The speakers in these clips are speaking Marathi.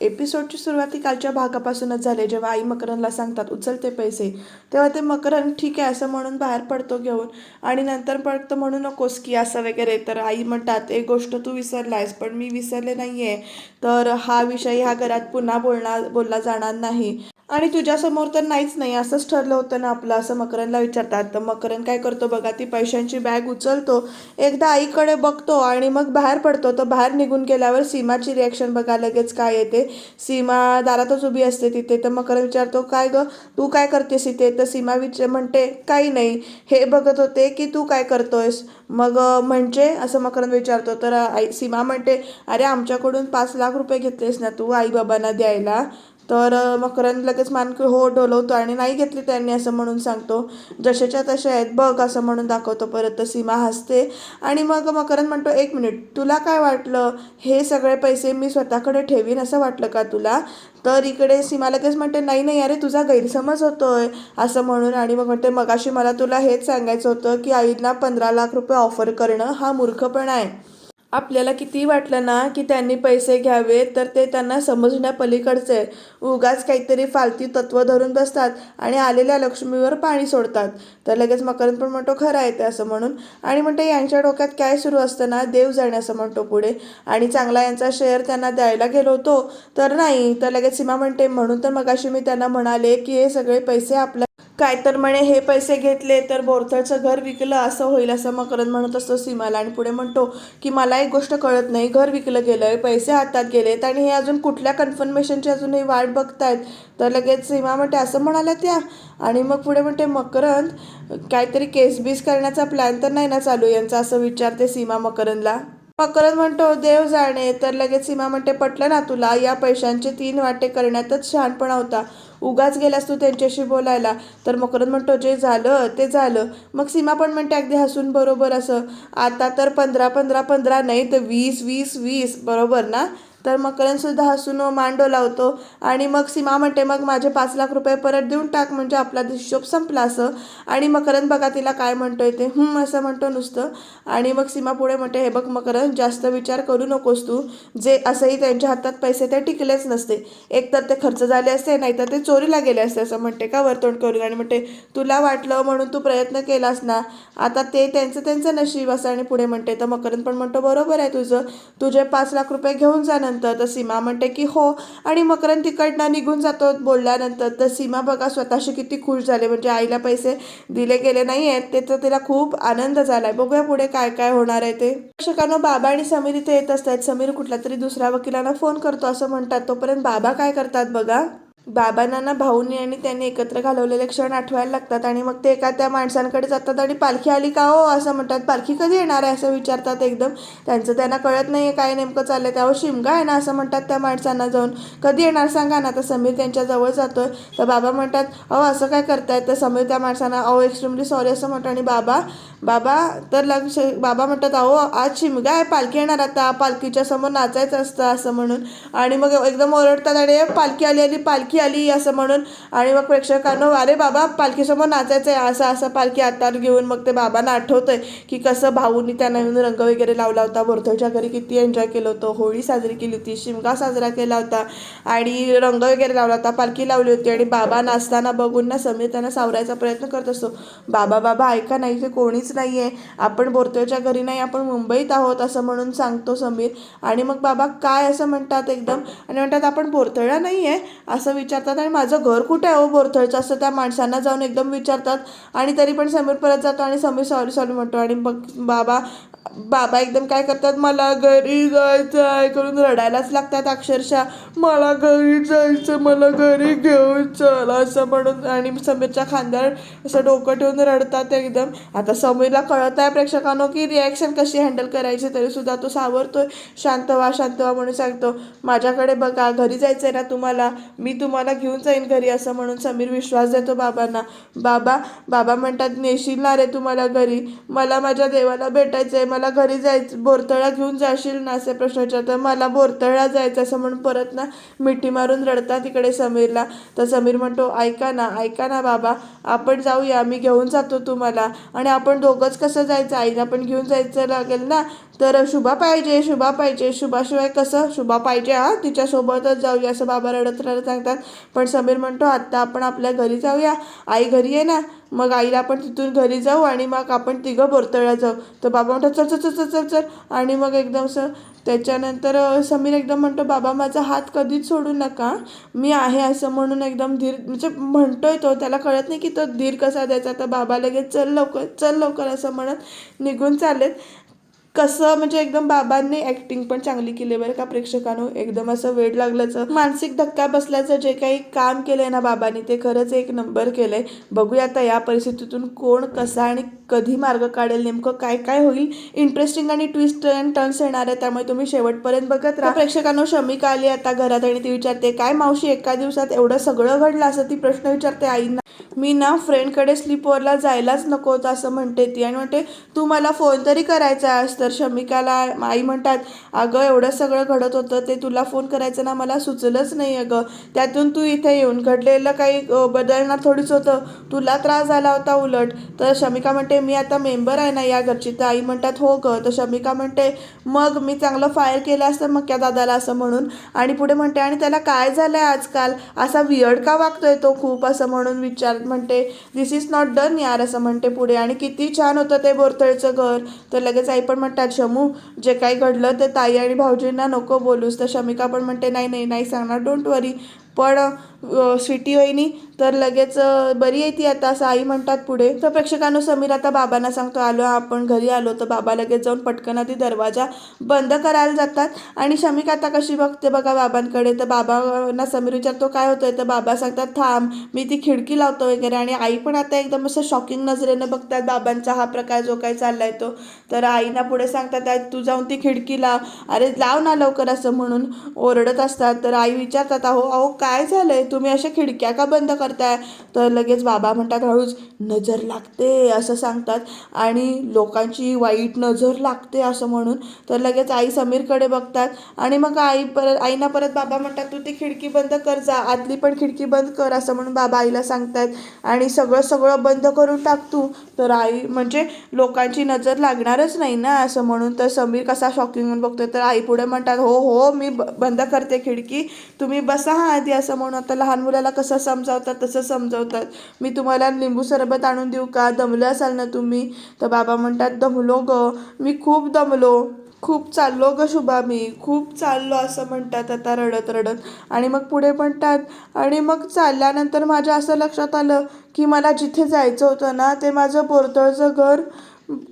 एपिसोडची सुरुवाती कालच्या भागापासूनच झाली जेव्हा आई मकरनला सांगतात उचलते पैसे. तेव्हा ते मकरन ठीक आहे असं म्हणून बाहेर पडतो घेऊन. आणि नंतर पडतं म्हणू नकोस की असं वगैरे. तर आई म्हणतात एक गोष्ट तू विसरलायस पण मी विसरले नाही आहे तर हा विषय ह्या घरात पुन्हा बोलणार बोलला जाणार नाही. आणि तुझ्यासमोर तर नाहीच नाही असंच ठरलं होतं ना आपलं असं मकरनला विचारतात. तर मकरन काय करतो बघा ती पैशांची बॅग उचलतो. एकदा आईकडे बघतो आणि मग बाहेर पडतो. तर बाहेर निघून गेल्यावर सीमाची रिॲक्शन बघा लगेच काय येते. सीमा दारातच उभी असते तिथे. तर मकर विचारतो काय ग? तू काय करतेस इथे? तर सीमा विचार म्हणते काही नाही. हे बघत होते की तू काय करतोयस. मग म्हणजे? असं मकरंद विचारतो. तर आई सीमा म्हणते अरे आमच्याकडून पाच लाख रुपये घेतलेस ना तू आईबाबांना द्यायला? तर मकरंद लगेच मान हो डोलवतो आणि नाही घेतली त्यांनी असं म्हणून सांगतो. जशाच्या तशा आहेत बघ असं म्हणून दाखवतो परत तर सीमा हसते. आणि मग मकरंद म्हणतो एक मिनिट तुला काय वाटलं? हे सगळे पैसे मी स्वतःकडे ठेवीन असं वाटलं का तुला? तर इकडे सीमा लगेच म्हणते नाही नाही अरे तुझा गैरसमज होतोय असं म्हणून. आणि मग म्हणते मगाशी मला तुला हेच सांगायचं होतं की आईला पंधरा लाख रुपये ऑफर करणं हा मूर्खपणा आहे. आपल्याला किती वाटलं ना की त्यांनी पैसे घ्यावे तर ते त्यांना समजण्यापलीकडचे आहे. उगाच काहीतरी फालती तत्व धरून बसतात आणि आलेल्या लक्ष्मीवर पाणी सोडतात. तर लगेच मकरंद पण म्हणतो खरं आहे ते असं म्हणून. आणि म्हणते यांच्या डोक्यात काय सुरू असतं ना देव जाणे असं म्हणतो पुढे. आणि चांगला यांचा शेअर त्यांना द्यायला गेलो होतो तर नाही. तर लगेच सीमा म्हणते म्हणून तर मगाशी मी त्यांना म्हणाले की हे सगळे पैसे आपल्या काय तर म्हणे हे पैसे घेतले तर बोरथळचं घर विकलं असं होईल असं मकरंद म्हणत असतो सीमाला. आणि पुढे म्हणतो की मला एक गोष्ट कळत नाही घर विकलं गेलं पैसे हातात गेलेत आणि हे अजून कुठल्या कन्फर्मेशनची अजूनही वाट बघतायत. तर लगेच सीमा म्हणते असं म्हणाल्या त्या आणि मग पुढे म्हणते मकरंद काहीतरी केस बीस करण्याचा प्लॅन तर नाही ना चालू यांचा? असं विचारते सीमा मकरंदला. मकरंद म्हणतो देव जाणे. तर लगेच सीमा म्हणते पटलं ना तुला? या पैशांचे तीन वाटे करण्यातच शहाणपणा होता. उगाच गेलास तू त्यांच्याशी बोलायला. तर मकरंद म्हणतो जे झालं ते झालं. मग सीमा पण म्हणते अगदी हसून बरोबर असं. आता तर पंधरा पंधरा पंधरा नाही तर वीस वीस वीस बरोबर ना? तर मकरंदसुद्धा हसून मांडो लावतो. आणि मग सीमा म्हणते मग माझे पाच लाख रुपये परत देऊन टाक म्हणजे आपला हिशोब संपला असं. आणि मकरंद बघा तिला काय म्हणतोय ते. हं असं म्हणतो नुसतं. आणि मग सीमा पुढे म्हणते हे बघ मकरंद जास्त विचार करू नकोस तू. जे असंही त्यांच्या हातात पैसे ते टिकलेच नसते. एक तर ते खर्च झाले असते नाहीतर ते चोरीला गेले असते असं म्हणते का वर्तवण करून. आणि म्हणते तुला वाटलं म्हणून तू प्रयत्न केलास ना. आता ते त्यांचं त्यांचं नशीब असं. आणि पुढे म्हणते तर मकरंद पण म्हणतो बरोबर आहे तुझं. तुझे पाच लाख रुपये घेऊन जाणं नंतर तर सीमा म्हणते की हो. आणि मकरंद तिकडनं निघून जातो. बोलल्यानंतर तर सीमा बघा स्वतःशी किती खुश झाले. म्हणजे आईला पैसे दिले गेले नाही आहेत तर तिला खूप आनंद झालाय. बघूया पुढे काय काय होणार आहे ते. शिकानो बाबा आणि समीर इथे येत असतात. समीर कुठला तरी दुसऱ्या वकिलांना फोन करतो असं म्हणतात. तोपर्यंत बाबा काय करतात बघा. बाबांना ना भाऊनी आणि त्यांनी एकत्र घालवलेले क्षण आठवायला लागतात आणि मग ते एका त्या माणसांकडे जातात आणि पालखी आली का हो असं म्हणतात. पालखी कधी येणार आहे असं विचारतात एकदम. त्यांचं त्यांना कळत नाही आहे काय नेमकं चाललंय. त्यावर शिमगा आहे ना असं म्हणतात त्या माणसांना जाऊन. कधी येणार सांगा ना. तर समीर त्यांच्याजवळ जातो जातोय. तर बाबा म्हणतात अहो असं काय करतायत? तर समीर त्या माणसांना अहो एक्स्ट्रीमली सॉरी असं म्हणतो. आणि बाबा बाबा तर लक्ष बाबा म्हणतात अहो आज शिमगा आहे. पालखी येणार आता. पालखीच्या समोर नाचायचं असतं असं म्हणून. आणि मग एकदम ओरडतात आणि पालखी आली आली पालखी आली असं म्हणून. आणि मग प्रेक्षकांनो अरे बाबा पालखीसमोर नाचायचं आहे असं असं पालखी हातात घेऊन मग ते बाबांना आठवतंय की कसं भाऊनी त्या नवीन रंग वगैरे लावला होता. बोरथळच्या घरी किती एन्जॉय केलं होतं. होळी साजरी केली होती शिमगा साजरा केला होता आणि रंग वगैरे लावला होता. पालखी लावली होती आणि बाबा नाचताना बघून ना समीर त्यांना सावरायचा प्रयत्न करत असतो. बाबा बाबा ऐका नाही ते कोणीच नाही आहे आपण बोरतळच्या घरी नाही आपण मुंबईत आहोत असं म्हणून सांगतो समीर. आणि मग बाबा काय? असं म्हणतात एकदम. आणि म्हणतात आपण बोरतळा नाही आहे असं विचारतात आणि माझं घर कुठे आहे हो बोरथळचं? असं त्या माणसांना जाऊन एकदम विचारतात. आणि तरी पण समीर परत जातो आणि समीर सॉरी सॉरी म्हणतो. आणि मग बाबा बाबा एकदम काय करतात मला घरी जायचं आहे करून रडायलाच लागतात अक्षरशः. मला घरी जायचं मला घरी घेऊन चल असं म्हणून आणि समीरच्या खांद्यावर असं डोकं ठेवून रडतात एकदम. आता समीरला कळत आहे प्रेक्षकांनो की रिॲक्शन कशी हँडल करायची तरी सुद्धा तो सावरतोय. शांत व्हा शांत व्हा म्हणून सांगतो. माझ्याकडे बघा घरी जायचं आहे ना तुम्हाला मी तुम्हाला घेऊन जाईन घरी असं म्हणून समीर विश्वास देतो बाबांना. बाबा बाबा म्हणतात नेशील ना रे तुम्हाला घरी. मला माझ्या देवाला भेटायचं आहे मला घरी जायचं बोरतळा घेऊन जाशील ना असे प्रश्न विचारतात. मला बोरतळा जायचं असं म्हणून परत ना मिठी मारून रडतात तिकडे समीरला. तर समीर म्हणतो ऐका ना ऐका ना बाबा आपण जाऊया मी घेऊन जातो तुम्हाला. आणि आपण दोघंच कसं जायचं? आईला पण घेऊन जायचं लागेल ना? तर शुभा पाहिजे शुभा पाहिजे शुभाशिवाय कसं? शुभा पाहिजे हा? तिच्यासोबतच जाऊया असं बाबा रडत रडत सांगतात. पण समीर म्हणतो आत्ता आपण आपल्या घरी जाऊया. आई घरी आहे ना? मग आईला आपण तिथून घरी जाऊ आणि मग आपण तिघं बोरतळ्या जाऊ. तर बाबा म्हणतात चल चल चल चल चल आणि मग एकदम असं त्याच्यानंतर समीर एकदम म्हणतो बाबा माझा हात कधीच सोडू नका. मी आहे असं म्हणून एकदम धीर म्हणजे म्हणतोय तो त्याला कळत नाही की तो धीर कसा द्यायचा. तर बाबा लगेच चल लवकर चल लवकर असं म्हणत निघून चाललेत. कसं म्हणजे एकदम बाबांनी ऍक्टिंग पण चांगली केली बरं का प्रेक्षकांनो एकदम असं वेड लागल्याचं. मानसिक धक्का बसल्याचं जे काही काम केलंय ना बाबांनी ते खरंच एक नंबर केलंय. बघूया आता या परिस्थितीतून कोण कसा आणि कधी मार्ग काढेल नेमकं काय काय होईल? इंटरेस्टिंग आणि ट्विस्ट अँड टर्न्स येणार आहे त्यामुळे तुम्ही शेवटपर्यंत बघत राहा. प्रेक्षकांनो शमिका आली आता घरात आणि ती विचारते काय मावशी एका दिवसात एवढं सगळं घडलं? असं ती प्रश्न विचारते आईंना. मी ना फ्रेंडकडे स्लीपवरला जायलाच नको होतं असं म्हणते ती आणि म्हणते तू मला फोन तरी करायचा आहेस तर शमिकाला आई म्हणतात अगं एवढं सगळं घडत होतं ते तुला फोन करायचं ना मला सुचलंच नाही अगं. त्यातून तू इथे येऊन घडलेलं काही बदलणार थोडीच होतं. तुला त्रास झाला होता उलट. तर शमिका म्हणते मी आता मेंबर आहे ना या घरची. तर आई म्हणतात हो ग. तर शमिका म्हणते मग मी चांगलं फायर केलं असतं मग त्या दादाला असं म्हणून. आणि पुढे म्हणते आणि त्याला काय झालं आहे आजकाल? असा विअडका का वागतोय तो खूप? असं म्हणून विचार म्हणते दिस इज नॉट डन यार असं म्हणते पुढे. आणि किती छान होतं ते बोरतळचं घर. तर लगेच आई पण म्हणतात शमू जे काही घडलं ते ताई आणि भाऊजींना नको बोलूस. तर शमिका पण म्हणते नाही नाही नाही सांगणार डोंट वरी पण स्वीटी वहिनी तर लगेच बरी आहे ती आता असं आई म्हणतात पुढे. तर प्रेक्षकांनो समीर आता बाबांना सांगतो आलो आपण घरी आलो तर बाबा लगेच जाऊन पटकन आधी दरवाजा बंद करायला जातात. आणि शमिका आता कशी बघते बघा बाबांकडे तर बाबांना समीर विचारतो काय होतोय? तर बाबा सांगतात थांब मी ती खिडकी लावतो वगैरे. आणि आई पण आता एकदम असं शॉकिंग नजरेनं बघतात बाबांचा हा प्रकार जो काही चाललाय तो. तर आईना पुढे सांगतात तू जाऊन ती खिडकी लाव. अरे लाव ना लवकर असं म्हणून ओरडत असतात. तर आई विचारतात अहो अहो काय झालंय? तुम्ही अशा खिडक्या का बंद करा करताय तर लगेच बाबा म्हणतात हळूच नजर लागते असं सांगतात. आणि लोकांची वाईट नजर लागते असं म्हणून तर लगेच आई समीरकडे बघतात. आणि मग आई परत आईना परत बाबा म्हणतात तू ती खिडकी बंद कर जा आतली पण खिडकी बंद कर असं म्हणून बाबा आईला सांगतात. आणि सगळं सगळं बंद करून टाक तू. तर आई म्हणजे लोकांची नजर लागणारच नाही ना असं म्हणून. तर समीर कसा शॉकिंग म्हणून बघतोय. तर आई पुढे म्हणतात हो हो मी बंद करते खिडकी. तुम्ही बसा हा आधी असं म्हणून. आता लहान मुलाला कसं समजावतात तसं समजवतात. मी तुम्हाला लिंबू सरबत आणून देऊ का? दमलं असाल ना तुम्ही? तर बाबा म्हणतात दमलो ग. मी खूप दमलो. खूप चाललो ग शुभा मी. खूप चाललो असं म्हणतात आता रडत रडत. आणि मग पुढे म्हणतात आणि मग चालल्यानंतर माझ्या असं लक्षात आलं की मला जिथे जायचं होतं ना ते माझं पोरतळचं घर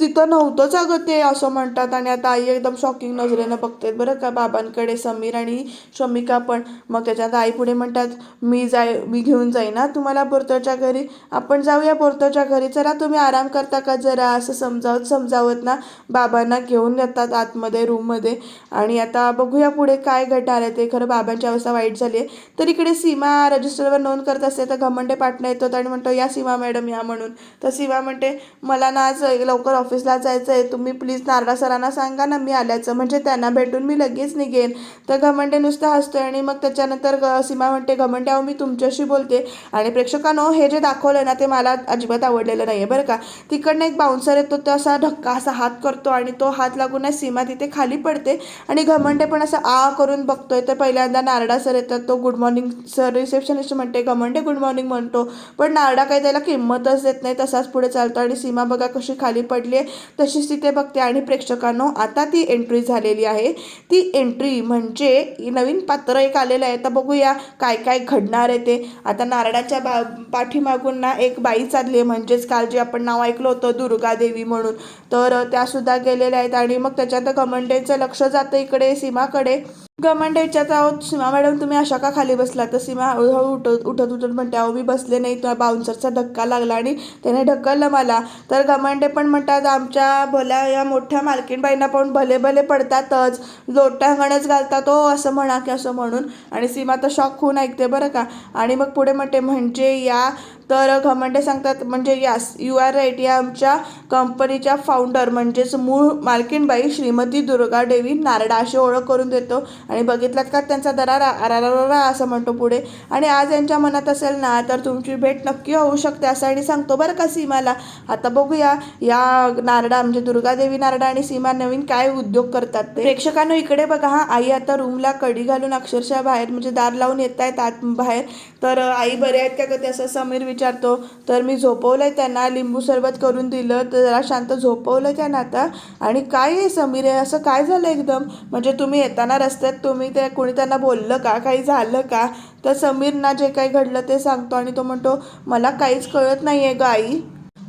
तिथं नव्हतंच अगं ते असं म्हणतात आणि आता आई एकदम शॉकिंग नजरेनं बघते बरं का बाबांकडे समीर आणि शमिका पण. मग त्याच्यात आई पुढे म्हणतात मी जाय मी घेऊन जाईन ना तुम्हाला बोरतोच्या घरी. आपण जाऊया पोरतळच्या घरी. चला तुम्ही आराम करता का जरा? असं समजावत समजावत ना बाबांना घेऊन येतात आतमध्ये रूममध्ये आणि आता बघूया पुढे काय घडणार आहे ते. खरं बाबांची अवस्था वाईट झाली आहे तर इकडे सीमा रजिस्टरवर नोंद करत असते. तर घमंडे पाटणा येतो आणि म्हणतो या सीमा मॅडम या म्हणून. तर सीमा म्हणते मला ना आज लवकर ऑफिसला जायचं आहे तुम्ही प्लीज नारळा सरांना सांगा ना मी आल्याचं. म्हणजे त्यांना भेटून मी लगेच निघेन. तर घमंडे नुसतं हसतोय आणि मग त्याच्यानंतर ग- सीमा म्हणते घमंडे अहो मी तुमच्याशी बोलते. आणि प्रेक्षकांनो हे जे दाखवलं ना ते मला अजिबात आवडलेलं नाही आहे बरं का? तिकडनं एक बाउन्सर येतो तो असा धक्का असा हात करतो आणि तो हात लागून सीमा तिथे खाली पडते. आणि घमंडे पण असं आ करून बघतोय. तर पहिल्यांदा नारडा सर येतात. तो गुड मॉर्निंग सर रिसेप्शनिस्ट म्हणते घमंडे गुड मॉर्निंग म्हणतो. पण नारडा काही त्याला किंमतच देत नाही. तसाच पुढे चालतो आणि सीमा बघा कशी खाली पडली आहे तशीच तिथे बघते. आणि प्रेक्षकांनो आता ती एंट्री झालेली आहे. ती एंट्री म्हणजे नवीन पात्र एक आलेलं आहे. तर बघूया काय काय घडणार आहे ते. आता नारळाच्या बा पाठीमागून ना एक बाई चालली आहे. म्हणजेच काल जे आपण नाव ऐकलं होतं दुर्गा देवी म्हणून. तर त्यासुद्धा गेलेल्या आहेत. आणि मग त्याच्यात घमंडेचं लक्ष जातं इकडे सीमाकडे. घमंडे विचारत आहोत. सीमा मॅडम तुम्ही अशा का खाली बसला तर सीमा हळूहळू उठत उठत उठत म्हणते अहो मी बसले नाही तुम्हाला बाउन्सरचा धक्का लागला आणि त्याने ढकललं मला. तर घमंडे पण म्हणतात आमच्या भल्या या मोठ्या मालकीणबाईंना पण भले भले पडतातच. लोटांगणच घालतात हो असं म्हणा की असं म्हणून. आणि सीमा तर शॉक होऊन ऐकते बरं का. आणि मग पुढे म्हणते म्हणजे या तर घमंडे सांगतात म्हणजे यास यू आर राईट या आमच्या कंपनीच्या फाउंडर म्हणजेच मूळ मालकीणबाई श्रीमती दुर्गा देवी नारडा अशी ओळख करून देतो. आणि बघितलात का त्यांचा दरारा अरारारा असं म्हणतो पुढे. आणि आज यांच्या मनात असेल ना तर तुमची भेट नक्की होऊ शकते असं आणि सांगतो. बरं का सीमाला? आता बघूया या नारडा म्हणजे दुर्गादेवी नारडा आणि सीमा नवीन काय उद्योग करतात ते. प्रेक्षकांनो इकडे बघा हा आई आता रूमला कडी घालून अक्षरशः बाहेर म्हणजे दार लावून येत आहेत आत बाहेर. तर आई बरे आहेत का ग ते असं समीर विचार विचारतो. तर मी झोपवलंय त्यांना लिंबू सरबत करून दिलं तर जरा शांत झोपवलं त्यांना आता आणि काय आहे समीर आहे? असं काय झालं एकदम? म्हणजे तुम्ही येताना रस्त्यात तुम्ही ते कोणी त्यांना बोललं का? काही झालं का? तर समीरना जे काही घडलं ते सांगतो आणि तो म्हणतो मला काहीच कळत नाही आहे गं आई.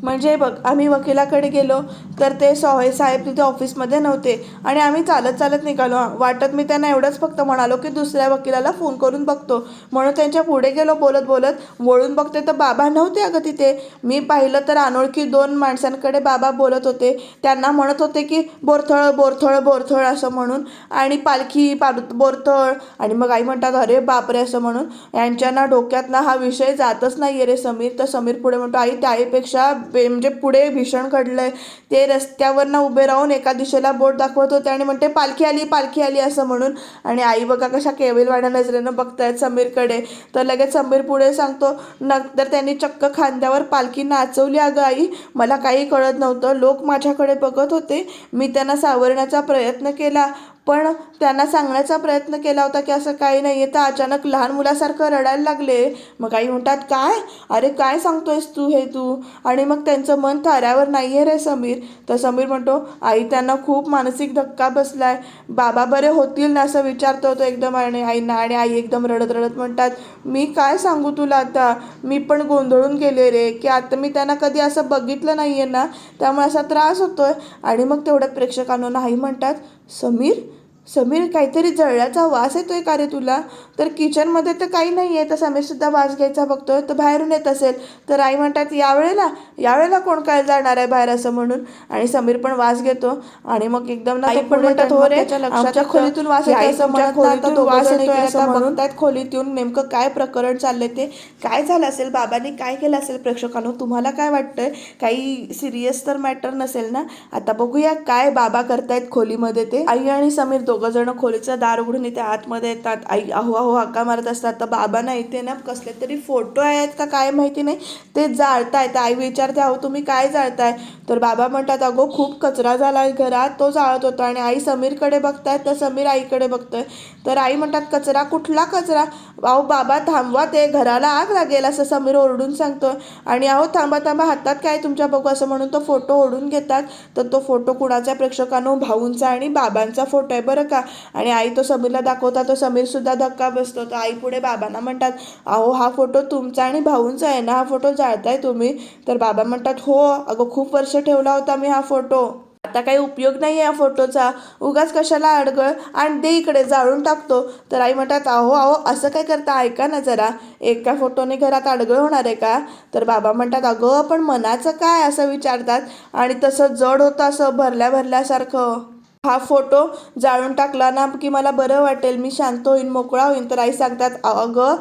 म्हणजे बघ आम्ही वकिलाकडे गेलो तर ते सोहेल साहेब तिथे ऑफिसमध्ये नव्हते. आणि आम्ही चालत चालत निघालो. वाटत मी त्यांना एवढंच फक्त म्हणालो की दुसऱ्या वकिलाला फोन करून बघतो. म्हणून त्यांच्या पुढे गेलो बोलत बोलत. वळून बघते तर बाबा नव्हते अगं तिथे. मी पाहिलं तर अनोळखी दोन माणसांकडे बाबा बोलत होते. त्यांना म्हणत होते की बोरथळ बोरथळ बोरथळ असं म्हणून. आणि पालखी पाल बोरथळ. आणि मग आई म्हणतात अरे बापरे असं म्हणून. यांच्या ना डोक्यात ना हा विषय जातच नाही आहे रे समीर. तर समीर पुढे म्हणतो आई त्याहीपेक्षा पे म्हणजे पुढे भीषण घडलंय. ते रस्त्यावरनं उभे राहून एका दिशेला बोट दाखवत होते आणि म्हणते पालखी आली पालखी आली असं म्हणून. आणि आई बघा कशा केविलवाड्या नजरेनं बघतायत समीरकडे. तर लगेच समीर पुढे सांगतो नंतर त्यांनी चक्क खांद्यावर पालखी नाचवली अगं आई. मला काही कळत नव्हतं. लोक माझ्याकडे बघत होते. मी त्यांना सावरण्याचा प्रयत्न केला. पण त्यांना सांगण्याचा प्रयत्न केला होता की असं काही नाही आहे तर अचानक लहान मुलासारखं रडायला लागले. मग आई म्हणतात काय? अरे काय सांगतोयस तू हे तू? आणि मग त्यांचं मन ताऱ्यावर नाही आहे रे समीर. तर समीर म्हणतो आई त्यांना खूप मानसिक धक्का बसलाय. बाबा बरे होतील ना असं विचारतो तो एकदम आणि आईना आणि आई एकदम रडत रडत म्हणतात मी काय सांगू तुला आता? मी पण गोंधळून गेले रे की आता मी त्यांना कधी असं बघितलं नाही आहे ना त्यामुळे असा त्रास होतोय. आणि मग तेवढ्यात प्रेक्षकांना नाही म्हणतात समीर समीर काहीतरी जळल्याचा वास येतोय का रे तुला? तर किचनमध्ये तर काही नाही आहे. तर समीरसुद्धा वास घ्यायचा बघतोय. तर बाहेरून येत असेल. तर आई म्हणतात यावेळेला? यावेळेला कोण काय जाणार आहे बाहेर असं म्हणून? आणि समीर पण वास घेतो. आणि मग एकदम ना आई पण म्हणतात हो रे आमच्या खोलीतून वास येतोय असं म्हणत ना, आता तो वास येतोय असं म्हणतात खोलीत येऊन नेमकं काय प्रकरण चाललंय ते? काय झालं असेल? बाबांनी काय केलं असेल प्रेक्षकांनो? तुम्हाला काय वाटतंय? काही सिरियस तर मॅटर नसेल ना? आता बघूया काय बाबा करतायत खोलीमध्ये ते. आई आणि समीर दोघं जण खोलीचं दार उघडून इथे आतमध्ये येतात. आई अहो अहो हाका मारत असतात. तर बाबा नाही इथे ना कसले तरी फोटो आहेत का काय माहिती नाही. ते जाळतायत. आई विचारते अहो तुम्ही काय जाळताय? तर बाबा म्हणतात अगो खूप कचरा झाला आहे घरात. तो जाळत होता आणि आई समीरकडे बघतायत तर समीर आईकडे बघतोय. तर आई म्हणतात कचरा कुठला कचरा? अहो बाबा थांबवा ते घराला आग लागेल असं समीर ओरडून सांगतो आणि अहो थांबा थांबा हातात काय तुमच्या बघू? असं म्हणून तो फोटो ओढून घेतात. तर तो फोटो कुणाच्या प्रेक्षकांनो भाऊंचा आणि बाबांचा फोटो आहे. बरं का? आणि आई तो समीरला दाखवता तो समीर सुद्धा धक्का बसतो. तर आई पुढे बाबांना म्हणतात अहो हा फोटो तुमचा आणि भाऊंचा आहे ना? हा फोटो जाळताय तुम्ही? तर बाबा म्हणतात हो अगं खूप वर्ष ठेवला होता मी हा फोटो. आता काही उपयोग नाही आहे या फोटोचा. उगाच कशाला अडगळ आणि दे इकडे जाळून टाकतो. तर आई म्हणतात अहो अहो असं काय करता? ऐका ना जरा. एका फोटोने घरात अडगळ होणार आहे का? तर बाबा म्हणतात अगं पण मनाचं काय? असं विचारतात. आणि तसं जड होतं असं भरल्या भरल्यासारखं हा फोटो जाळून टाकला ना की मला बरं वाटेल. मी शांत होईन मोकळा होईन. तर आई सांगतात अगं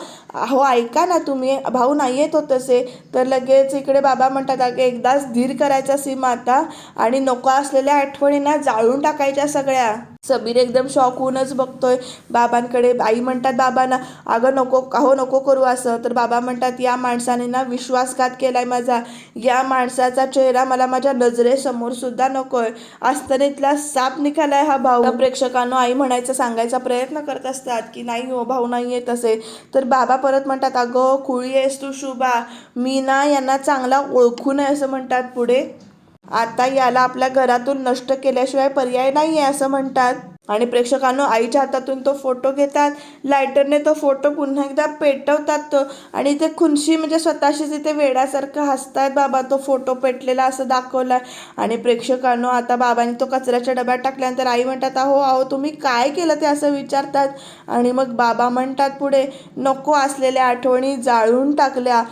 हो ऐका ना तुम्ही. भाऊ नाही येत हो तसे. तर लगेच इकडे बाबा म्हणतात अगं एकदाच धीर करायचा सीमा आता आणि नको असलेल्या आठवणी ना जाळून टाकायच्या सगळ्या. समीर एकदम शॉक होऊनच बघतोय. बाबांकडे आई म्हणतात बाबांना अगं नको अहो नको करू असं. तर बाबा म्हणतात या माणसाने ना विश्वासघात केलाय माझा. या माणसाचा चेहरा मला माझ्या नजरेसमोर सुद्धा नकोय. आस्तनीतला साप निघालाय हा भाऊ. प्रेक्षकांना आई म्हणायचं सांगायचा प्रयत्न करत असतात की नाही हो भाऊ नाही येत असे. तर बाबा परत म्हणतात अगं खुळी आहेस तू शुभा. मी ना यांना चांगला ओळखू नये असं म्हणतात पुढे. आता याला आपल्या घरातून नष्ट केल्याशिवाय पर्याय नाही आहे असं म्हणतात. आणि प्रेक्षकांनो आईच्या हातातून तो फोटो घेतात लायटरने तो फोटो पुन्हा एकदा पेटवतात तो. आणि ते खुनशी म्हणजे स्वतःशीच इथे वेड्यासारखं हसतायत बाबा तो फोटो पेटलेला असं दाखवला आणि प्रेक्षकांनो आता बाबांनी तो कचऱ्याच्या डब्यात टाकल्यानंतर आई म्हणतात अहो अहो तुम्ही काय केलं ते? असं विचारतात. आणि मग बाबा म्हणतात पुढे नको असलेल्या आठवणी जाळून टाकल्या.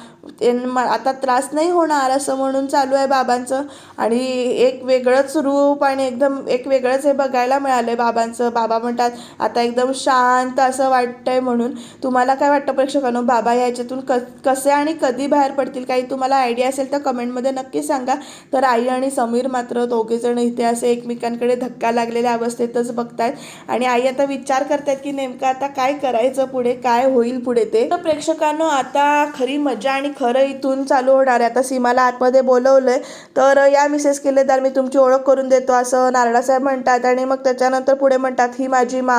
आता त्रास नाही होणार असं म्हणून चालू आहे बाबांचं. आणि एक वेगळंच रूप आणि एकदम एक वेगळंच हे बघायला मिळालं आहे बाबांचं. बाबा म्हणतात आता एकदम शांत असं वाटतंय म्हणून. तुम्हाला काय वाटतं प्रेक्षकांनो? बाबा याच्यातून क कसे आणि कधी बाहेर पडतील? काही तुम्हाला आयडिया असेल तर कमेंटमध्ये नक्की सांगा. तर आई आणि समीर मात्र दोघेजण इथे असे एकमेकांकडे धक्का लागलेल्या अवस्थेतच बघतायत. आणि आई आता विचार करतायत की नेमकं आता काय करायचं पुढे? काय होईल पुढे ते? तर प्रेक्षकांनो आता खरी मजा आणि खरं इथून चालू होणार आहे. आता सीमाला आतमध्ये बोलवलं आहे तर या मिसेस किल्लेदार मी तुमची ओळख करून देतो असं नारळासाहेब म्हणतात. आणि मग त्याच्यानंतर पुढे म्हणतात ही माझी मा.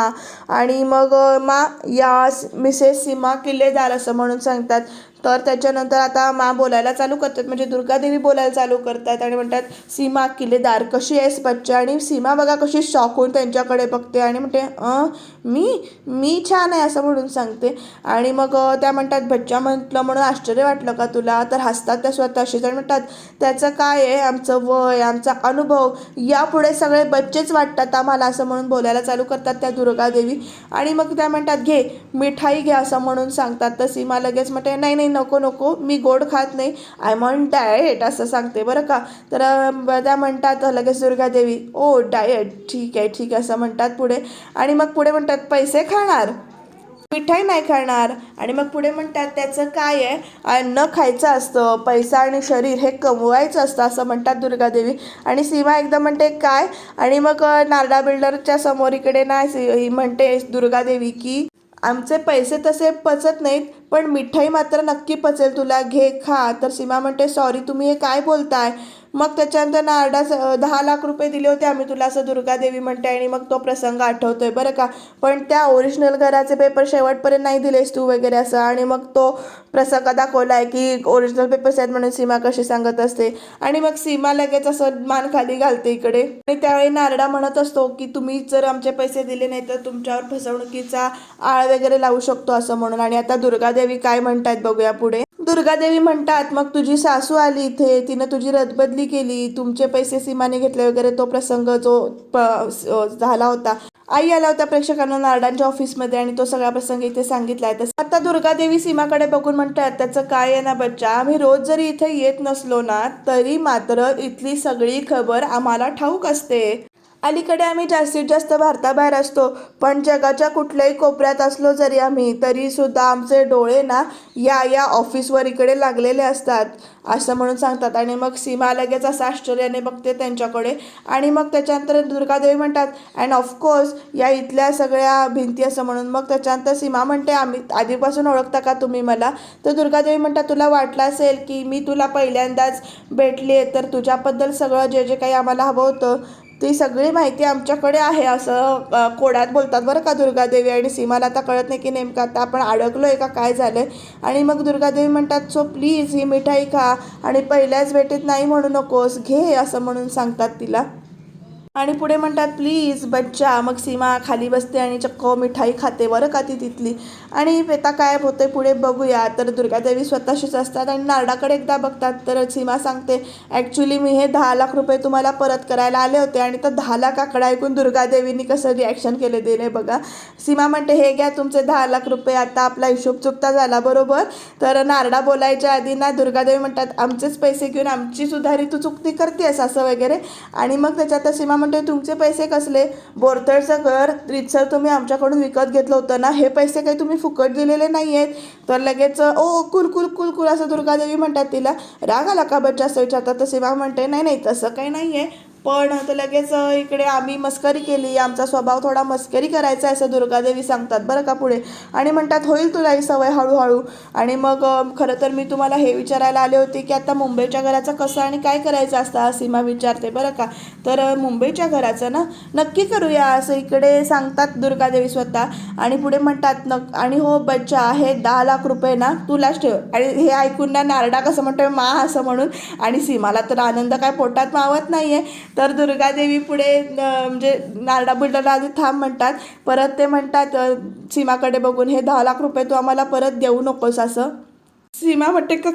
आणि मग मा या मिसेस सीमा किल्लेदार असं म्हणून सांगतात. तर त्याच्यानंतर आता मा बोलायला चालू करतात. म्हणजे दुर्गादेवी बोलायला चालू करतात आणि म्हणतात सीमा किल्लेदार कशी आहेस बच्चा? आणि सीमा बघा कशी शॉक होऊन त्यांच्याकडे बघते आणि म्हणते अं मी? मी छान आहे असं म्हणून सांगते. आणि मग त्या म्हणतात बच्चा म्हटलं म्हणून आश्चर्य वाटलं का तुला? तर हसतात त्या स्वतःशीच आणि म्हणतात त्याचं काय आहे? आमचं वय आमचा अनुभव यापुढे सगळे बच्चेच वाटतात आम्हाला असं म्हणून बोलायला चालू करतात त्या दुर्गादेवी. आणि मग त्या म्हणतात घे मिठाई घे असं म्हणून सांगतात. तर सीमा लगेच म्हणते नाही नाही नको नको मी गोड खात नाही. आय मॉन डाएट असं सांगते बरं का? तर त्या म्हणतात लगेच दुर्गादेवी ओ डाएट ठीक आहे ठीक आहे असं म्हणतात पुढे. आणि मग पुढे म्हणतात पैसे खाणार मिठाई नाही खाणार. आणि मग पुढे म्हणतात त्याचं काय आहे? अन्न खायचं असतं पैसा आणि शरीर हे कमवायचं असतं असं म्हणतात दुर्गादेवी. आणि सीमा एकदम म्हणते काय? आणि मग नारडा बिल्डरच्या समोर इकडे ना सी- म्हणते दुर्गादेवी की आमचे पैसे तसे पचत नाहीत पण मिठाई मात्र नक्की पचेल तुला. घे खा. तर सीमा म्हणते सॉरी तुम्ही हे काय बोलताय? मग त्याच्यानंतर नारडा दहा लाख रुपये दिले होते. आम्ही तुला असं दुर्गादेवी म्हणते आणि मग तो प्रसंग आठवतोय बरं का. पण त्या ओरिजिनल घराचे पेपर शेवटपर्यंत नाही दिलेस तू वगैरे असं. आणि मग तो प्रसंग दाखवलाय की ओरिजिनल पेपर्स आहेत म्हणून सीमा कशी सांगत असते. आणि मग सीमा लगेच असं मान खाली घालते इकडे. आणि त्यावेळी नारडा म्हणत असतो की तुम्ही जर आमचे पैसे दिले नाही तर तुमच्यावर फसवणुकीचा आळ वगैरे लावू शकतो असं म्हणून. आणि आता दुर्गादेवी काय म्हणतात बघूया पुढे. दुर्गादेवी म्हणतात मग तुझी सासू आली इथे तिनं तुझी रदबदली केली तुमचे पैसे सीमाने घेतले वगैरे तो प्रसंग जो झाला होता. आई आला होता प्रेक्षकांना नारडांच्या ऑफिसमध्ये आणि तो सगळा प्रसंग इथे सांगितलाय. तसं आता दुर्गादेवी सीमाकडे बघून म्हणतात त्याचं काय आहे ना बच्चा आम्ही रोज जरी इथे येत नसलो ना तरी मात्र इथली सगळी खबर आम्हाला ठाऊक असते. अलीकडे आम्ही जास्तीत जास्त भारताबाहेर असतो पण जगाच्या कुठल्याही कोपऱ्यात असलो जरी आम्ही तरी सुद्धा आमचे डोळे ना या या ऑफिसवर इकडे लागलेले असतात असं म्हणून सांगतात. आणि मग सीमा लगेच असं आश्चर्याने बघते त्यांच्याकडे. आणि मग त्याच्यानंतर दुर्गादेवी म्हणतात अँड ऑफकोर्स या इथल्या सगळ्या भिंती असं म्हणून. मग त्याच्यानंतर सीमा म्हणते आम्ही आधीपासून ओळखता का तुम्ही मला? तर दुर्गादेवी म्हणतात तुला वाटलं असेल की मी तुला पहिल्यांदाच भेटली आहे तर तुझ्याबद्दल सगळं जे जे काही आम्हाला हवं होतं ती सगळी माहिती आमच्याकडे आहे असं कोडात कोड्यात बोलतात बरं का दुर्गादेवी आणि सीमाला आता कळत नाही की नेमकं आता आपण अडकलो आहे का काय झालं आहे आणि मग दुर्गादेवी म्हणतात सो प्लीज ही मिठाई खा आणि पहिल्याच भेटीत नाही म्हणू नकोस घे असं म्हणून सांगतात तिला. आणि पुढे म्हणतात प्लीज बच्चा मग सीमा खाली बसते आणि चक्क मिठाई खाते बरं का ती तिथली. आणि आता काय होते पुढे बघूया. तर दुर्गादेवी स्वतःशीच असतात आणि नारडाकडे एकदा बघतात. तर सीमा सांगते ॲक्च्युली मी हे दहा लाख रुपये तुम्हाला परत करायला आले होते आणि तर दहा लाख आकडा ऐकून दुर्गादेवीनी कसं रिॲक्शन केले दिले बघा. सीमा म्हणते हे घ्या तुमचे दहा लाख रुपये आता आपला हिशोब चुकता झाला बरोबर? तर नारडा बोलायच्या आधी ना दुर्गादेवी म्हणतात आमचेच पैसे घेऊन आमची सुधारी तू चुकती करतेस असं वगैरे. आणि मग त्याच्यात सीमा म्हणते तुमचे पैसे कसले? बोरतळचं घर रितसर तुम्ही आमच्याकडून विकत घेतलं होतं ना? हे पैसे काही तुम्ही फुकट दिलेले नाही आहेत तर लगेच ओ कुल कुल कुल कुल असं दुर्गादेवी म्हणतात तिला. राग आला का बच्चा असं विचारतात तर सीमा म्हणते नाही नाही तसं काही नाही आहे पण तर लगेच इकडे आम्ही मस्करी केली. आमचा स्वभाव थोडा मस्करी करायचा आहे असं दुर्गादेवी सांगतात. बरं का पुढे? आणि म्हणतात होईल तुला ही सवय हळूहळू. आणि मग खरं तर मी तुम्हाला हे विचारायला आले होते की आता मुंबईच्या घराचं कसं आणि काय करायचं असतं? हा सीमा विचारते. बरं का? तर मुंबईच्या घराचं ना नक्की करूया असं इकडे सांगतात दुर्गादेवी स्वतः. आणि पुढे म्हणतात नक आणि हो बच्चा हे दहा लाख रुपये ना तुलाच ठेव. आणि हे ऐकून ना नारडा कसं म्हणतोय मा असं म्हणून. आणि सीमाला तर आनंद काय पोटात मावत नाही आहे तर दुर्गादेवी पुढे म्हणजे नारडा बुलडाला आधी थांब म्हणतात. परत ते म्हणतात सीमाकडे बघून हे दहा लाख रुपये तू आम्हाला परत देऊ नकोस असं. सीमा म्हणते क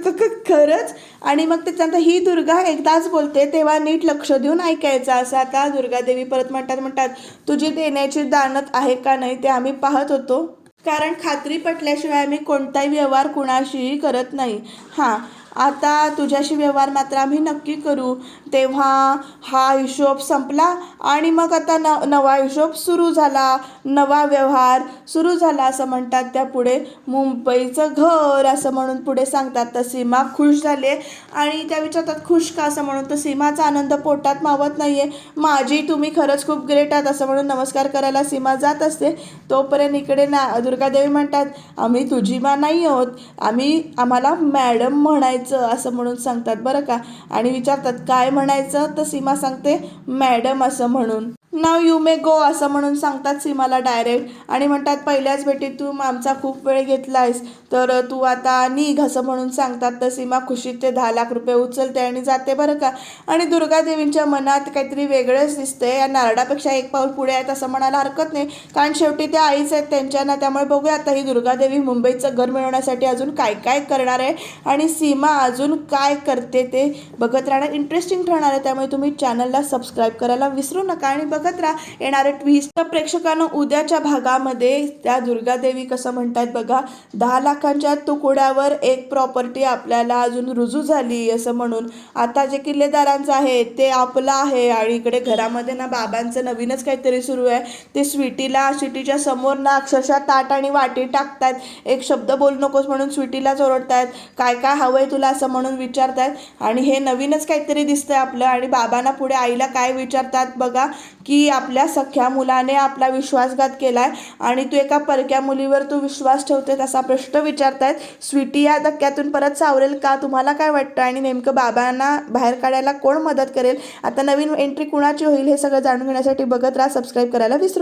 खरंच? आणि मग त्याच्यानंतर ही दुर्गा एकदाच बोलते तेव्हा नीट लक्ष देऊन ऐकायचं असं. आता दुर्गादेवी परत म्हणतात म्हणतात तुझी देण्याची दानत आहे का नाही ते आम्ही पाहत होतो. कारण खात्री पटल्याशिवाय आम्ही कोणताही व्यवहार कुणाशीही करत नाही. हां. आता तुझ्याशी व्यवहार मात्र आम्ही नक्की करू. तेव्हा हा हिशोब संपला आणि मग आता न नवा हिशोब सुरू झाला. नवा व्यवहार सुरू झाला असं म्हणतात त्या पुढे. मुंबईचं घर असं म्हणून पुढे सांगतात तर सीमा खुश झाले आणि त्या विचारतात खुश का? असं म्हणून तर सीमाचा आनंद पोटात मावत नाही आहे माझी तुम्ही खरंच खूप ग्रेट आहात असं म्हणून नमस्कार करायला सीमा जात असते. तोपर्यंत इकडे ना दुर्गादेवी म्हणतात आम्ही तुझी मा नाही आहोत. आम्ही आम्हाला मॅडम म्हणायचं असं म्हणून सांगतात बरं का? आणि विचारतात काय म्हणायचं? तर सीमा सांगते मॅडम असं म्हणून. नाव यू मे गो असं म्हणून सांगतात सीमाला डायरेक्ट आणि म्हणतात पहिल्याच भेटीत तू आमचा खूप वेळ घेतलायस. तर तू आता निघ असं म्हणून सांगतात. तर सीमा खुशीत ते दहा लाख रुपये उचलते आणि जाते बरं का. आणि दुर्गादेवींच्या मनात काहीतरी वेगळंच दिसतंय. या नारडापेक्षा एक पाऊल पुढे आहेत असं म्हणायला हरकत नाही. कारण शेवटी त्या आईच आहेत त्यांच्या. ना त्यामुळे बघूया आता ही दुर्गादेवी मुंबईचं घर मिळवण्यासाठी अजून काय काय करणार आहे. आणि सीमा अजून काय करते ते बघत राहणार. इंटरेस्टिंग ठरणार आहे. त्यामुळे तुम्ही चॅनलला सबस्क्राईब करायला विसरू नका. आणि बघ राहा. येणारे ट्विस्ट प्रेक्षकांना उद्याच्या भागामध्ये त्या दुर्गादेवी कसं म्हणतात बघा दहा लाखांच्या तुकड्यावर एक प्रॉपर्टी आपल्याला अजून रुजू झाली असं म्हणून. आता जे किल्लेदारांचं आहे ते आपलं आहे आणि इकडे घरामध्ये ना बाबांचं नवीनच काहीतरी सुरू आहे. ते स्वीटीला स्वीटीच्या समोर ना अक्षरशः ताट आणि वाटी टाकतात एक शब्द बोलू नकोस म्हणून स्वीटीलाच ओरडतायत. काय काय हवंय तुला असं म्हणून विचारतायत. आणि हे नवीनच काहीतरी दिसतंय आपलं आणि बाबांना पुढे आईला काय विचारतात बघा की की आपल्या सख्या मुलाने आपला विश्वासघात केलाय आणि तू एका परक्या मुलीवर तू विश्वास ठेवते असा प्रश्न विचारतायत. स्वीटी या धक्क्यातून परत सावरेल का? तुम्हाला काय वाटतं? आणि नेमकं बाबांना बाहेर काढायला कोण मदत करेल? आता नवीन एंट्री कुणाची होईल हे सगळं जाणून घेण्यासाठी बघत राहा सबस्क्राईब करायला विसरू